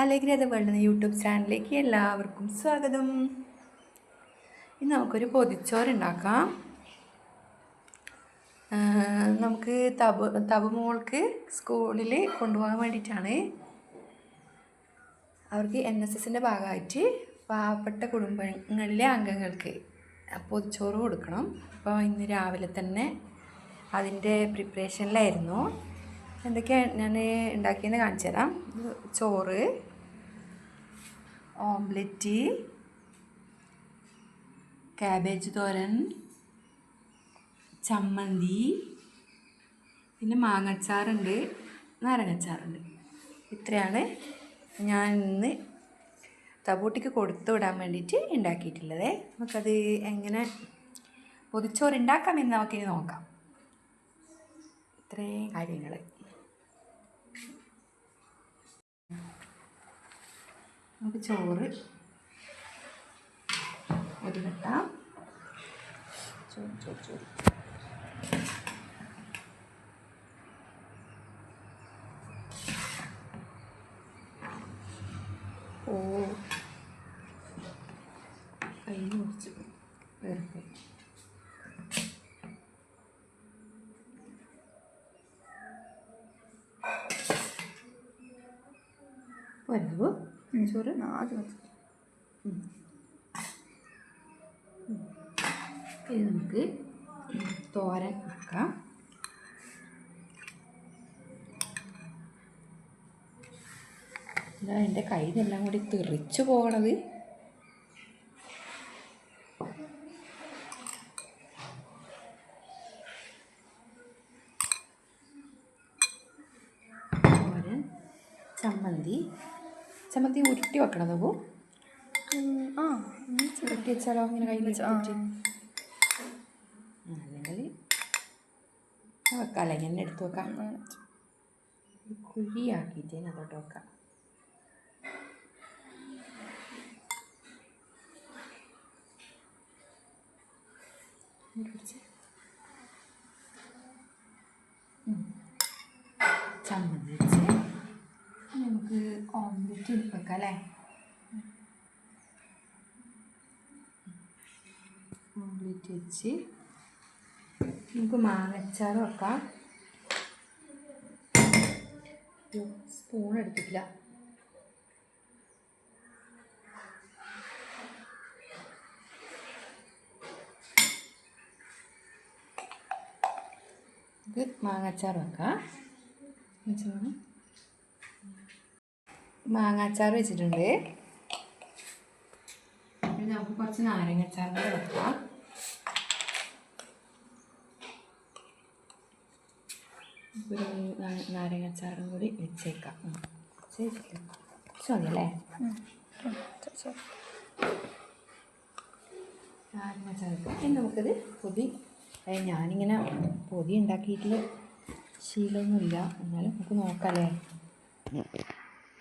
അലഗ്രത world YouTube ചാനലിലേക്ക് എല്ലാവർക്കും സ്വാഗതം. ഇന്ന് നമുക്കൊരു പൊതിച്ചോറ് ഉണ്ടാക്കാം. നമുക്ക് തബ് തബ് മോൾക്ക് സ്കൂളിൽ കൊണ്ടുപോകാൻ വേണ്ടിയിട്ടാണ്. അവർക്ക് എൻ എസ് എസിന്റെ ഭാഗമായിട്ട് പാവപ്പെട്ട കുടുംബങ്ങളിലെ അംഗങ്ങൾക്ക് പൊതിച്ചോറ് കൊടുക്കണം. അപ്പോൾ ഇന്ന് രാവിലെ തന്നെ അതിന്റെ പ്രിപ്പറേഷനിലായിരുന്നു എന്തൊക്കെയാണ് ഞാൻ ഉണ്ടാക്കിയെന്ന് കാണിച്ചു തരാം. ചോറ് ഓംലെറ്റ് കാബേജ് തോരൻ ചമ്മന്തി പിന്നെ മാങ്ങച്ചാറുണ്ട് നാരങ്ങച്ചാറുണ്ട്. ഇത്രയാണ് ഞാൻ ഇന്ന് തബൂട്ടിക്ക് കൊടുത്തു വിടാൻ വേണ്ടിയിട്ട് ഉണ്ടാക്കിയിട്ടുള്ളത്. നമുക്കത് എങ്ങനെ പൊതിച്ചോറ് ഉണ്ടാക്കാം എന്ന് നമുക്കിനി നോക്കാം. ഇത്രയും കാര്യങ്ങൾ നമുക്ക് ചോറ് ഒരു കെട്ടാം ചോറ് ഓ. കൈ മുറിച്ച് വേർപ്പ് പോരൂ ചോറ് ഇത് നമുക്ക് തോരൻ വെക്കാം. ഇതാ എന്റെ കയ്യിലെല്ലാം കൂടി തെറിച്ചു പോകണത്. ചമ്മന്തി ചമ്മന്തി ഉരുട്ടി വെക്കണം നോക്കൂ ആ ഉരുട്ടി വെച്ചാലോ ഇങ്ങനെ കയ്യിൽ അല്ലെങ്കിൽ എടുത്ത് വെക്കാം. കുഴിയാക്കിയിട്ട് അതിനകത്തോട്ട് വെക്കാം. ചമ്മന്തി നമുക്ക് ഇനി ഓംലെറ്റ് വെക്കാം അല്ലേ? ഓംലെറ്റ് വെച്ച് നമുക്ക് മാങ്ങച്ചാറ് വെക്കാം. സ്പൂൺ എടുത്തിട്ടില്ല. ഇത് മാങ്ങച്ചാർ വെക്കാം. മാങ്ങാച്ചാർ വെച്ചിട്ടുണ്ട്. പിന്നെ നമുക്ക് കുറച്ച് നാരങ്ങച്ചാർ കൂടെ വെക്കാം ഒരു നാരങ്ങച്ചാറും കൂടി വെച്ചേക്കാം. ഉം. ശരി. മതിയല്ലേ നാരങ്ങച്ചാർ ഇനി നമുക്കിത് പൊതി ഞാനിങ്ങനെ പൊതി ഉണ്ടാക്കിയിട്ട് ശീലമൊന്നുമില്ല. എന്നാലും നമുക്ക് നോക്കാമല്ലേ പൊതിയിട്ടെ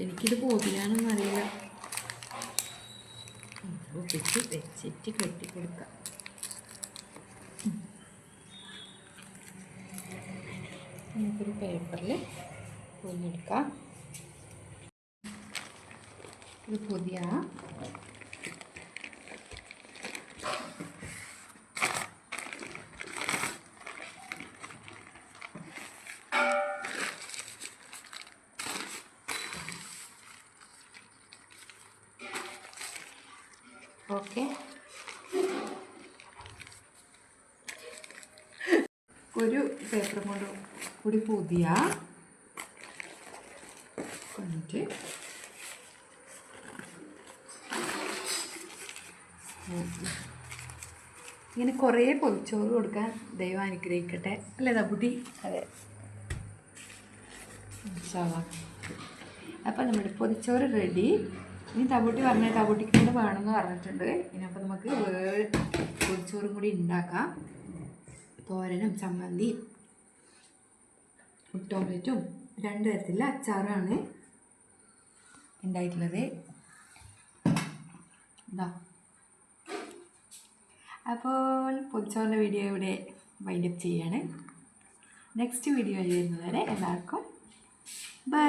എനിക്കിത് പൊതിയാനൊന്നും അറിയില്ല. ഒപ്പിച്ച് വെച്ചിട്ട് കെട്ടി കൊടുക്കാം നമുക്കൊരു പേപ്പറിൽ പൊന്നെടുക്കാം ഇത് പുതിയ. ഓക്കെ. ഒരു പേപ്പർ കൊണ്ട് കൂടി പുതിയ. എന്നിട്ട് ഇങ്ങനെ കുറേ പൊതിച്ചോറ് കൊടുക്കാൻ ദൈവം അനുഗ്രഹിക്കട്ടെ. അല്ലേ ദബുട്ടി അതെ. അപ്പം അപ്പോൾ നമ്മുടെ പൊതിച്ചോറ് റെഡി ഇനി തബൂട്ടി പറഞ്ഞ തബൂട്ടിക്ക് കൂടെ വേണമെന്ന് പറഞ്ഞിട്ടുണ്ട്. ഇനിയപ്പോൾ നമുക്ക് വേറെ പൊടിച്ചോറും കൂടി ഉണ്ടാക്കാം തോരനും ചമ്മന്തി മുട്ടോംപ്ലേറ്റും രണ്ട് തരത്തിലുള്ള അച്ചാറാണ് ഉണ്ടായിട്ടുള്ളത് അപ്പോൾ പൊതിച്ചോറിന്റെ വീഡിയോ ഇവിടെ വൈൻഡപ്പ് ചെയ്യാണ്. നെക്സ്റ്റ് വീഡിയോ ചെയ്യുന്നതുവരെ എല്ലാവർക്കും ബൈ